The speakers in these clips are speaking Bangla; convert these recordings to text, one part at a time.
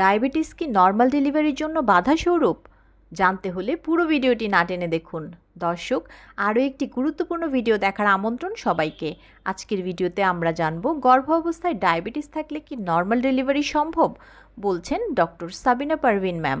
ডায়াবেটিস কি নর্মাল ডেলিভারির জন্য বাধা স্বরূপ জানতে হলে পুরো ভিডিওটি না টেনে দেখুন। দর্শক, আরও একটি গুরুত্বপূর্ণ ভিডিও দেখার আমন্ত্রণ সবাইকে। আজকের ভিডিওতে আমরা জানব গর্ভ অবস্থায় ডায়াবেটিস থাকলে কি নর্মাল ডেলিভারি সম্ভব? বলছেন ডক্টর সাবিনা পারভিন ম্যাম।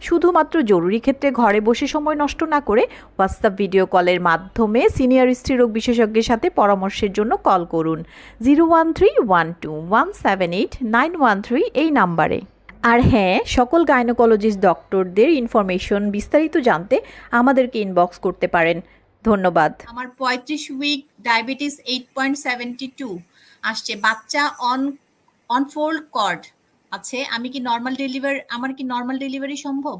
শুধুমাত্র জরুরি ক্ষেত্রে ঘরে বসে সময় নষ্ট না করে হোয়াটসঅ্যাপ ভিডিও কলের মাধ্যমে সিনিয়র স্ত্রীরোগ বিশেষজ্ঞের সাথে পরামর্শের জন্য কল করুন। Zero one three one two one seven eight nine one three এই নাম্বারে। আর হ্যাঁ সকল গাইনোকোলজিস্ট ডক্টরদের ইনফরমেশন বিস্তারিত জানতে আমাদেরকে ইনবক্স করতে পারেন। ধন্যবাদ। আমার পঁয়ত্রিশ week diabetes eight point seventy two আসছে। বাচ্চা অন অনফোল্ড কর্ড আছে, আমি কি নর্মাল ডেলিভারি আমার কি নর্মাল ডেলিভারি সম্ভব?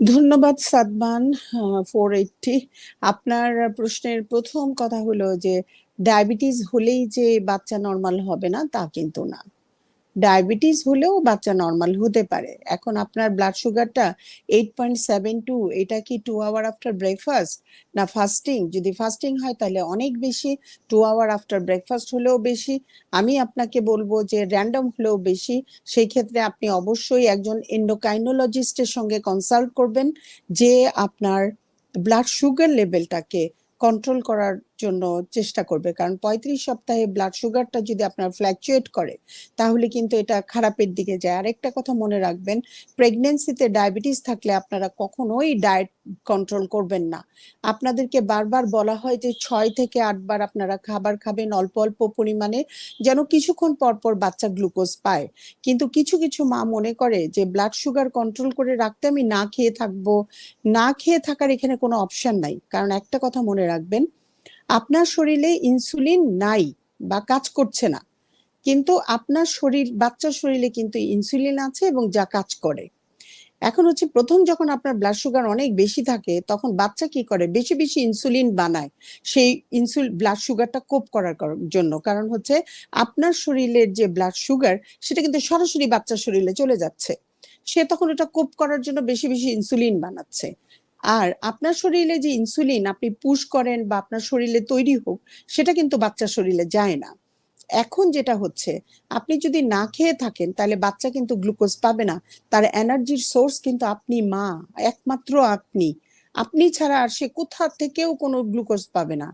ধন্যবাদ সাদমান ফোর এইটটি আপনার প্রশ্নের প্রথম কথা হলো যে ডায়াবেটিস হলেই যে বাচ্চা নর্মাল হবে না, তা কিন্তু না। ডায়াবেটিস হলেও বাচ্চা নর্মাল হতে পারে। এখন আপনার ব্লাড সুগারটা এইট পয়েন্ট সেভেন টু এটা কি টু আওয়ার আফটার ব্রেকফাস্ট না ফাস্টিং যদি ফাস্টিং হয় তাহলে অনেক বেশি টু আওয়ার আফটার ব্রেকফাস্ট হলেও বেশি। আমি আপনাকে বলব যে র্যান্ডম হলেও বেশি। সেই ক্ষেত্রে আপনি অবশ্যই একজন এন্ডোকাইনোলজিস্টের সঙ্গে কনসাল্ট করবেন, যে আপনার ব্লাড সুগার লেভেলটাকে কন্ট্রোল করার জন্য চেষ্টা করবে। কারণ পঁয়ত্রিশ সপ্তাহে ব্লাড সুগারটা যদি আপনার ফ্ল্যাকচুয়েট করে, তাহলে কিন্তু এটা খারাপের দিকে যায়। আরেকটা কথা মনে রাখবেন প্রেগনেন্সিতে ডায়াবেটিস থাকলে আপনারা কখনোই ডায়েট কন্ট্রোল করবেন না। আপনাদেরকে বারবার বলা হয় যে ছয় থেকে আটবার আপনারা খাবার খাবেন অল্প অল্প পরিমাণে, যেন কিছুক্ষণ পর পর বাচ্চা গ্লুকোজ পায়। কিন্তু কিছু কিছু মা মনে করে যে ব্লাড সুগার কন্ট্রোল করে রাখতে আমি না খেয়ে থাকব, না খেয়ে থাকার এখানে কোনো অপশন নাই। কারণ একটা কথা মনে রাখবেন আপনার শরীরে ইনসুলিন নাই বা কাজ করছে না, কিন্তু আপনার শরীর, বাচ্চার শরীরে কিন্তু ইনসুলিন আছে এবং যা কাজ করে। এখন হচ্ছে প্রথম যখন আপনার ব্লাড সুগার অনেক বেশি থাকে, তখন বাচ্চা কি করে? বেশি বেশি ইনসুলিন বানায়। সেই ইনসুল ব্লাড সুগারটা কোপ করার জন্য। কারণ হচ্ছে আপনার শরীরের যে ব্লাড সুগার সেটা কিন্তু সরাসরি বাচ্চার শরীরে চলে যাচ্ছে। সে তখন এটা কোপ করার জন্য বেশি বেশি ইনসুলিন বানাচ্ছে। আর আপনার শরীরে যে ইনসুলিন আপনি পুশ করেন বা আপনার শরীরে তৈরি হোক, সেটা কিন্তু বাচ্চার শরীরে যায় না। এখন যেটা হচ্ছে, আপনি যদি না খেয়ে থাকেন, তাহলে বাচ্চা কিন্তু গ্লুকোজ পাবে না। তার এনার্জির সোর্স কিন্তু আপনি মা, একমাত্র আপনি। আপনি ছাড়া আর সে কোথা থেকেও কোনো গ্লুকোজ পাবে না।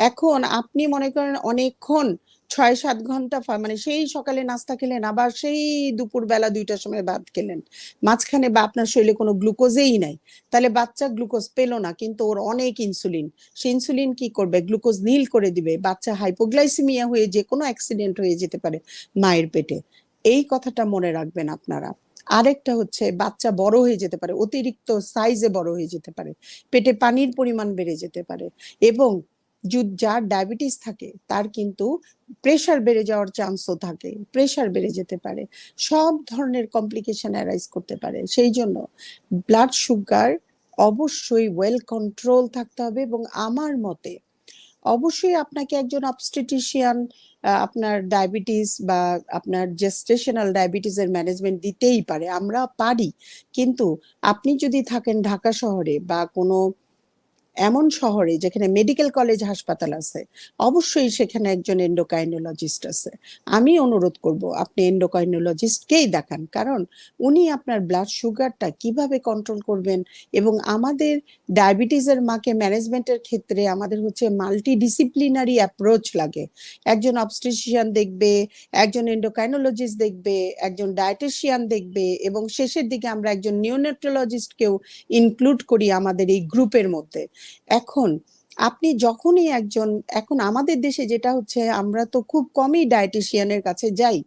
এখন আপনি মনে করেন অনেকক্ষণ ছয় সাত ঘণ্টা মানে সেই সকালে নাস্তা খেলেন, আবার সেই দুপুর বেলা দুইটার সময় ভাত খেলেন। মাঝখানে বা আপনার শরীরে কোনো গ্লুকোজেই নাই। তাহলে বাচ্চা গ্লুকোজ পেল না, কিন্তু ওর অনেক ইনসুলিন। সে ইনসুলিন কি করবে? গ্লুকোজ নীল করে দিবে। বাচ্চা হাইপোগ্লাইসিমিয়া হয়ে যে কোনো অ্যাক্সিডেন্ট হয়ে যেতে পারে মায়ের পেটে। এই কথাটা মনে রাখবেন আপনারা। আরেকটা হচ্ছে বাচ্চা বড় হয়ে যেতে পারে, অতিরিক্ত সাইজে বড় হয়ে যেতে পারে। পেটে পানির পরিমাণ বেড়ে যেতে পারে। এবং যার ডায়াবেটিস থাকে, তার কিন্তু প্রেশার বেড়ে যাওয়ার চান্সও থাকে প্রেশার বেড়ে যেতে পারে, সব ধরনের কমপ্লিকেশন অ্যারাইজ করতে পারে। সেই জন্য ব্লাড সুগার অবশ্যই ওয়েল কন্ট্রোল থাকতে হবে এবং আমার মতে অবশ্যই আপনাকে একজন অবস্টেটিশিয়ান আপনার ডায়াবেটিস বা আপনার জেস্টেশনাল ডায়াবেটিসের ম্যানেজমেন্ট দিতেই পারে, আমরা পারি। কিন্তু আপনি যদি থাকেন ঢাকা শহরে বা কোনো এমন শহরে যেখানে মেডিকেল কলেজ হাসপাতাল আছে, অবশ্যই সেখানে একজন এন্ডোকাইনোলজিস্ট আছে। আমি অনুরোধ করব, আপনি এন্ডোকাইনোলজিস্টকেই দেখান, কারণ উনি আপনার ব্লাড সুগারটা কীভাবে কন্ট্রোল করবেন এবং আমাদের ডায়াবেটিসের মাকে ম্যানেজমেন্টের ক্ষেত্রে আমাদের হচ্ছে মাল্টি ডিসিপ্লিনারি অ্যাপ্রোচ লাগে। একজন অবস্ট্রিশিয়ান দেখবে, একজন এন্ডোকাইনোলজিস্ট দেখবে, একজন ডায়েটিশিয়ান দেখবে এবং শেষের দিকে আমরা একজন নিউনেট্রোলজিস্টকেও ইনক্লুড করি আমাদের এই গ্রুপের মধ্যে। এখন আপনি যখনই একজন, এখন আমাদের দেশে যেটা হচ্ছে, আমরা তো খুব কমই ডায়েটিশিয়ানের কাছে যাই।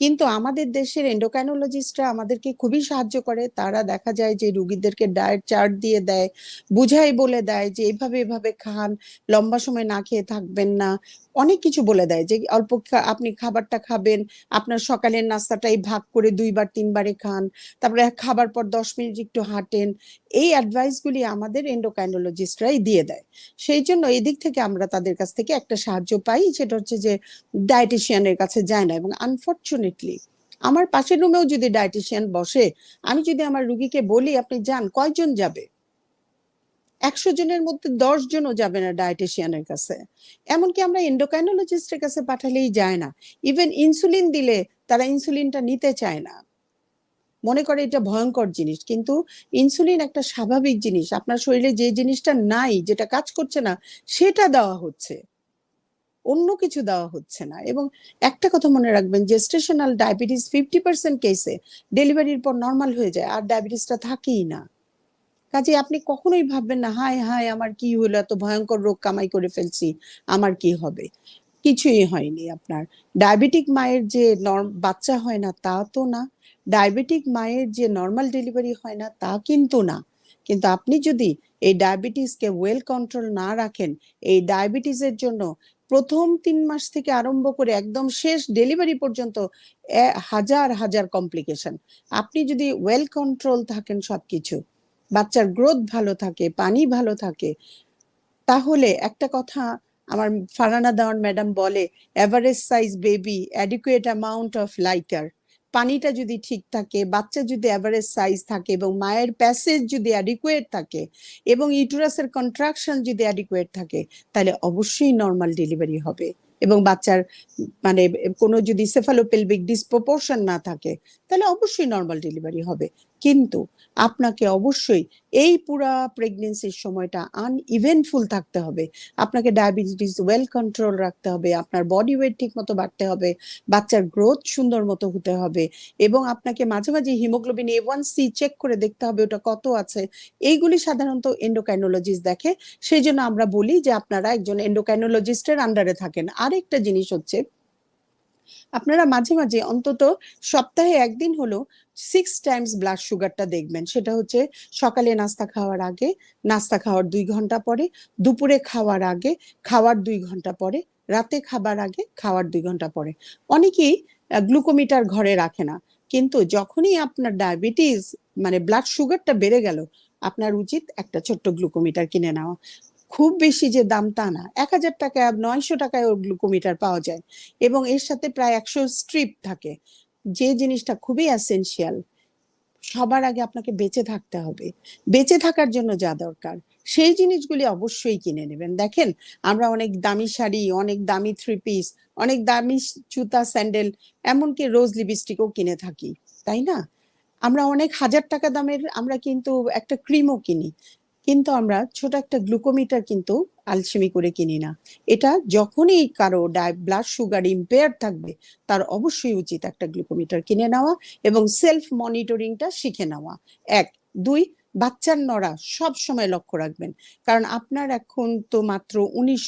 কিন্তু আমাদের দেশের এন্ডোক্রাইনোলজিস্টরা আমাদেরকে খুবই সাহায্য করে। তারা দেখা যায় যে রুগীদেরকে ডায়েট চার্ট দিয়ে দেয়, বুঝাই বলে দেয় যে এভাবে এভাবে খান, লম্বা সময় না খেয়ে থাকবেন না। অনেক কিছু বলে দেয় যে অল্প আপনি খাবারটা খাবেন, আপনার সকালের নাস্তাটাই ভাগ করে দুইবার, তিনবারে খান, তারপরে খাবার পর দশ মিনিট একটু হাঁটেন। এই অ্যাডভাইসগুলি আমাদের এন্ডোক্রাইনোলজিস্টরাই দিয়ে দেয়। সেই জন্য এই দিক থেকে আমরা তাদের কাছ থেকে একটা সাহায্য পাই, সেটা হচ্ছে যে ডায়েটিশিয়ানের কাছে যায় না এবং আনফর্চুনেটলি আমার পাশের রুমেও যদি ডায়েটিশিয়ান বসে, আমি যদি আমার রুগীকে বলি, আপনি যান, কয়জন যাবে? একশো জনের মধ্যে দশ জনও যাবে না ডায়েটিশিয়ানের কাছে। এমনকি আমরা এন্ডোক্রাইনোলজিস্টের কাছে পাঠালেই যায় না। ইভেন ইনসুলিন দিলে তারা ইনসুলিনটা নিতে চায় না। মনে করে এটা ভয়ঙ্কর জিনিস, কিন্তু ইনসুলিন একটা স্বাভাবিক জিনিস। আপনার শরীরে যে জিনিসটা নাই, যেটা কাজ করছে না, সেটা দেওয়া হচ্ছে। অন্য কিছু দেওয়া হচ্ছে না। এবং একটা কথা মনে রাখবেন জেস্টেশনাল ডায়াবেটিস ফিফটি পার্সেন্ট কেসে ডেলিভারির পর নর্মাল হয়ে যায়, আর ডায়াবেটিসটা থাকেই না। কাজে আপনি কখনোই ভাববেন না, হায় হায়, আমার কি হলো, এত ভয়ঙ্কর রোগ কামাই করে ফেলছি, আমার কি হবে? কিছুই হয়নি আপনার। ডায়াবেটিক মায়ের যে বাচ্চা হয় না তা তো না। ডায়াবেটিক মায়ের যে নর্মাল ডেলিভারি হয় না তা কিন্তু না। কিন্তু আপনি যদি এই ডায়াবেটিসকে ওয়েল কন্ট্রোল না রাখেন, এই ডায়াবেটিসের জন্য প্রথম তিন মাস থেকে আরম্ভ করে একদম শেষ ডেলিভারি পর্যন্ত হাজার হাজার কমপ্লিকেশন আপনি যদি ওয়েল কন্ট্রোল থাকেন সবকিছু, বাচ্চার গ্রোথ ভালো থাকে, পানি ভালো থাকে, তাহলে একটা কথা আমার ফারানা দাওয়ান ম্যাডাম বলে average size baby adequate amount of liquor পানিটা যদি ঠিক থাকে, বাচ্চা যদি অ্যাভারেজ সাইজ থাকে এবং মায়ের প্যাসেজ যদি অ্যাডিকুয়েট থাকে এবং ইউটুরাসের কন্ট্রাকশন যদি অ্যাডিকুয়েট থাকে, তাহলে অবশ্যই নর্মাল ডেলিভারি হবে। এবং বাচ্চার মানে কোনো যদি সেফালোপেলভিক ডিসপ্রপোর্শন না থাকে, তাহলে অবশ্যই নর্মাল ডেলিভারি হবে। কিন্তু আপনাকে অবশ্যই এই পুরা প্রেগনেন্সির সময়টা আনইভেন্টফুল থাকতে হবে। আপনাকে ডায়াবেটিস ওয়েল কন্ট্রোল রাখতে হবে, আপনার বডি ওয়েট ঠিক মতো বাড়তে হবে, বাচ্চার গ্রোথ সুন্দর মতো হতে হবে এবং আপনাকে মাঝে মাঝে haemoglobin A one C check করে দেখতে হবে ওটা কত আছে। এইগুলি সাধারণত এন্ডোকাইনোলজিস্ট দেখে, সেই জন্য আমরা বলি যে আপনারা একজন এন্ডোকাইনোলজিস্টের আন্ডারে থাকেন। আরেকটা জিনিস হচ্ছে, আপনারা মাঝে মাঝে অন্তত সপ্তাহে একদিন হলো সিক্স টাইমস ব্লাড সুগারটা দেখবেন। সেটা হচ্ছে সকালে নাস্তা খাওয়ার আগে, নাস্তা খাওয়ার দুই ঘণ্টা পরে, দুপুরে খাওয়ার আগে, খাওয়ার দুই ঘণ্টা পরে, রাতে খাবার আগে, খাওয়ার দুই ঘণ্টা পরে। অনেকেই গ্লুকোমিটার ঘরে রাখে না। কিন্তু যখনই আপনার ডায়াবেটিস মানে ব্লাড সুগারটা বেড়ে গেল, আপনার উচিত একটা ছোট্ট গ্লুকোমিটার কিনে নেওয়া। খুব বেশি যে দাম তা না। এক হাজার টাকা নয়শো টাকায় ওর গ্লুকোমিটার পাওয়া যায় এবং এর সাথে প্রায় একশো স্ট্রিপ থাকে। যে জিনিসটা খুবই অ্যাসেনশিয়াল সবার আগে আপনাকে বেঁচে থাকতে হবে। বেঁচে থাকার জন্য যা দরকার, সেই জিনিসগুলি অবশ্যই কিনে নেবেন। দেখেন, আমরা অনেক দামি শাড়ি, অনেক দামি থ্রি পিস অনেক দামি জুতা স্যান্ডেল এমনকি রোজ লিপস্টিকও কিনে থাকি, তাই না? আমরা অনেক হাজার টাকা দামের আমরা কিন্তু একটা ক্রিমও কিনি। কিন্তু আমরা ছোট একটা গ্লুকোমিটার কিন্তু আলসেমি করে কিনি না। এটা যখনই কারও ডায় ব্লাড সুগার ইম্পেয়ার থাকবে, তার অবশ্যই উচিত একটা গ্লুকোমিটার কিনে নেওয়া এবং সেলফ মনিটরিংটা শিখে নেওয়া। এক। দুই, বাচ্চার নড়া সব সময় লক্ষ্য রাখবেন। কারণ আপনার এখন তো মাত্র উনিশ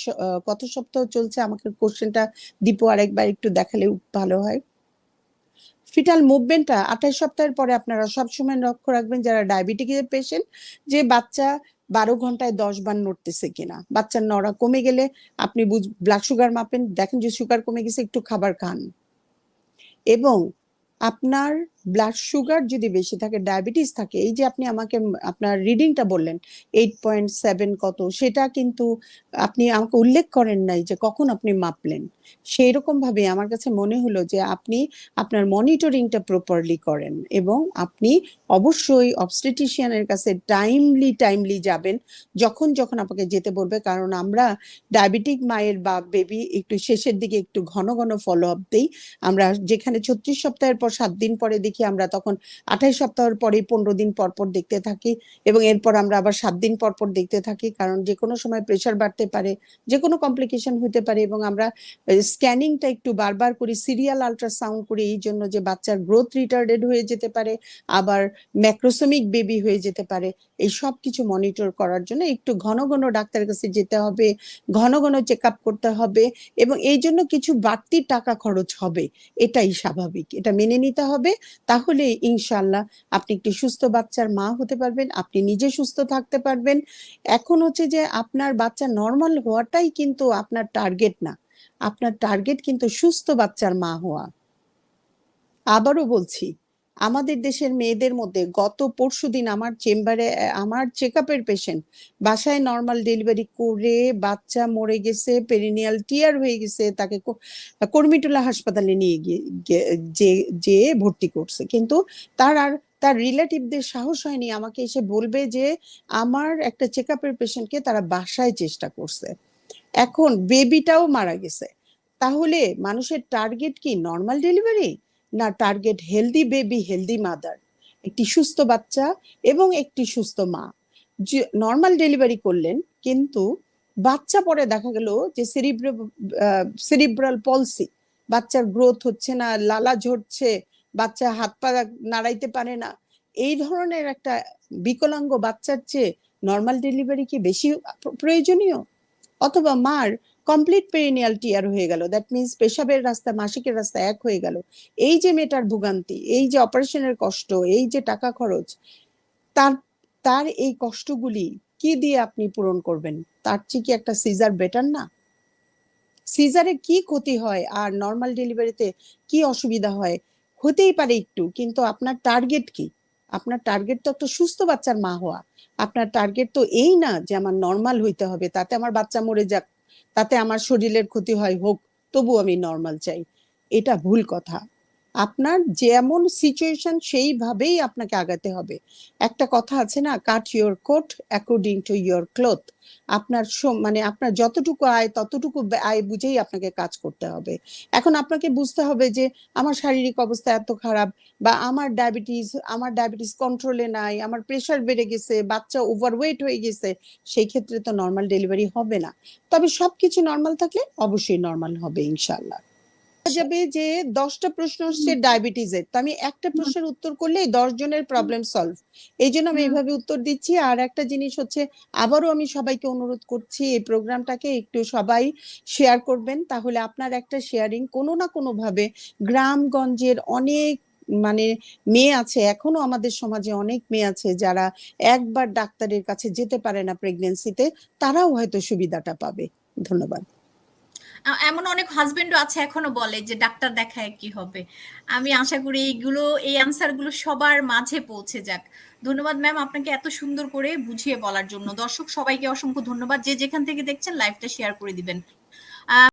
কত সপ্তাহ চলছে? আমাকে কোশ্চেনটা দীপু আরেকবার একটু দেখালে ভালো হয়। ফিটাল মুভমেন্টটা আঠাশ সপ্তাহের পরে আপনারা সবসময় লক্ষ্য রাখবেন যারা ডায়াবেটিকের পেশেন্ট যে বাচ্চা বারো ঘন্টায় দশ বার নড়তেছে কিনা। বাচ্চার নড়া কমে গেলে আপনি বুঝ ব্লাড সুগার মাপেন, দেখেন যে সুগার কমে গেছে, একটু খাবার খান। এবং আপনার ব্লাড সুগার যদি বেশি থাকে ডায়াবেটিস থাকে, এই যে আপনি আমাকে, আপনার রিডিংটা বললেন এইট পয়েন্ট সেভেন কত, সেটা কিন্তু আপনি আমাকে উল্লেখ করেন নাই যে কখন আপনি মাপলেন। সেই রকম ভাবে আমার কাছে মনে হলো যে আপনি আপনার মনিটরিংটা প্রপারলি করেন এবং আপনি অবশ্যই অবস্টেটিশিয়ানের কাছে টাইমলি টাইমলি যাবেন যখন যখন আপনাকে যেতে বলবে। কারণ আমরা ডায়াবেটিক মায়ের বা বেবি একটু শেষের দিকে একটু ঘন ঘন ফলো আপ দেই। আমরা যেখানে ছত্রিশ সপ্তাহের পর সাত দিন পরে দেখি আমরা তখন আঠাশ সপ্তাহের পরে পনেরো দিন পর পর দেখতে থাকি এবং এরপর আমরা আবার সাত দিন পর পর দেখতে থাকি, কারণ যে কোনো সময় প্রেশার বাড়তে পারে, যে কোনো কমপ্লিকেশন হতে পারে এবং আমরা স্ক্যানিংটা একটু বারবার করি সিরিয়াল আল্ট্রাসাউন্ড করি, এই জন্য যে বাচ্চার গ্রোথ রিটার্ডেড হয়ে যেতে পারে, আবার ম্যাক্রোসমিক বেবি হয়ে যেতে পারে, এই সব কিছু মনিটর করার জন্য একটু ঘন ঘন ডাক্তারের কাছে যেতে হবে, ঘন ঘন চেক আপ করতে হবে এবং এই জন্য কিছু বাড়তি টাকা খরচ হবে, এটাই স্বাভাবিক, এটা মেনে নিতে হবে। তাহলে ইনশাল্লাহ আপনি একটি সুস্থ বাচ্চার মা হতে পারবেন, আপনি নিজে সুস্থ থাকতে পারবেন। এখন হচ্ছে যে আপনার বাচ্চা নর্মাল হওয়াটাই কিন্তু আপনার টার্গেট না। আপনার টার্গেট কিন্তু সুস্থ বাচ্চার মা হওয়া। আবারও বলছি আমাদের দেশের মেয়েদের মধ্যে গত পরশুদিন আমার চেম্বারে আমার চেক আপের পেশেন্ট বাসায় নর্মাল ডেলিভারি করে বাচ্চা মরে গেছে পেরিনিয়াল টিয়ার হয়ে গেছে, তাকে কর্মীটোলা হাসপাতালে নিয়ে গিয়ে যে যে ভর্তি করছে। কিন্তু তার আর, তার রিলেটিভদের সাহস হয়নি, আমাকে এসে বলবে যে আমার একটা চেক আপের পেশেন্টকে তারা বাসায় চেষ্টা করছে। এখন বেবিটাও মারা গেছে। তাহলে মানুষের টার্গেট কি নর্মাল ডেলিভারি না target healthy baby healthy mother একটি সুস্থ বাচ্চা এবং একটি সুস্থ মা। নর্মাল ডেলিভারি করলেন, কিন্তু বাচ্চা পরে দেখা গেল যে সেরিব্রাল পলসি বাচ্চার গ্রোথ হচ্ছে না, লালা ঝরছে, বাচ্চা হাত পা নাড়াইতে পারে না। এই ধরনের একটা বিকলাঙ্গ বাচ্চার চেয়ে নর্মাল ডেলিভারি কি বেশি প্রয়োজনীয়? অথবা মার কমপ্লিট পেরিনিয়াল টিয়ার হয়ে গেল। দ্যাট মিনস পেশাবের রাস্তা, মাসিকের রাস্তা এক হয়ে গেল। এই যে মেয়েটার ভোগান্তি, এই যে অপারেশনের কষ্ট, এই যে টাকা খরচ, তার তার এই কষ্টগুলি কি দিয়ে আপনি পূরণ করবেন? তার চেয়ে কি একটা সিজার বেটার না? সিজারে কি ক্ষতি হয় আর নর্মাল ডেলিভারিতে কি অসুবিধা হয়? হতেই পারে একটু, কিন্তু আপনার টার্গেট কি? আপনার টার্গেট তো একটা সুস্থ বাচ্চার মা হওয়া। আপনার টার্গেট তো এই না যে আমার নর্মাল হইতে হবে, তাতে আমার বাচ্চা মরে যাক। তাতে আমার শরীরের ক্ষতি হয় হোক তবু আমি নর্মাল চাই। এটা ভুল কথা। আপনার যেমন সিচুয়েশন সেইভাবেই আপনাকে আগাতে হবে। একটা কথা আছে না cut your coat according to your cloth আপনার মানে আপনার যতটুকু আয়, ততটুকু আয় বুঝেই আপনাকে কাজ করতে হবে। এখন আপনাকে বুঝতে হবে যে, আমার শারীরিক অবস্থা এত খারাপ বা আমার ডায়াবেটিস আমার ডায়াবেটিস কন্ট্রোলে নাই, আমার প্রেশার বেড়ে গেছে, বাচ্চা ওভারওয়েট হয়ে গেছে, সেই ক্ষেত্রে তো নর্মাল ডেলিভারি হবে না। তবে সবকিছু নর্মাল থাকলে অবশ্যই নর্মাল হবে ইনশাল্লাহ যাবে যে দশটা প্রশ্ন হচ্ছে ডায়াবেটিসের তো আমি একটা প্রশ্নের উত্তর করলেই দশ জনের প্রবলেম সলভ এই জন্য আমি এইভাবে উত্তর দিচ্ছি। আর একটা জিনিস হচ্ছে আবারও আমি সবাইকে অনুরোধ করছি এই প্রোগ্রামটাকে একটু সবাই শেয়ার করবেন। তাহলে আপনার একটা শেয়ারিং কোনো না কোনো ভাবে গ্রামগঞ্জের অনেক মানে মেয়ে আছে এখনও আমাদের সমাজে অনেক মেয়ে আছে যারা একবার ডাক্তারের কাছে যেতে পারে না প্রেগনেন্সিতে তারাও হয়তো সুবিধাটা পাবে। ধন্যবাদ। এমন অনেক হাজবেন্ডও আছে এখনও বলে যে, ডাক্তার দেখায় কি হবে? আমি আশা করি এইগুলো, এই আনসারগুলো সবার মাঝে পৌঁছে যাক। ধন্যবাদ ম্যাম আপনাকে এত সুন্দর করে বুঝিয়ে বলার জন্য। দর্শক, সবাইকে অসংখ্য ধন্যবাদ। যে যেখান থেকে দেখছেন লাইভটা শেয়ার করে দিবেন।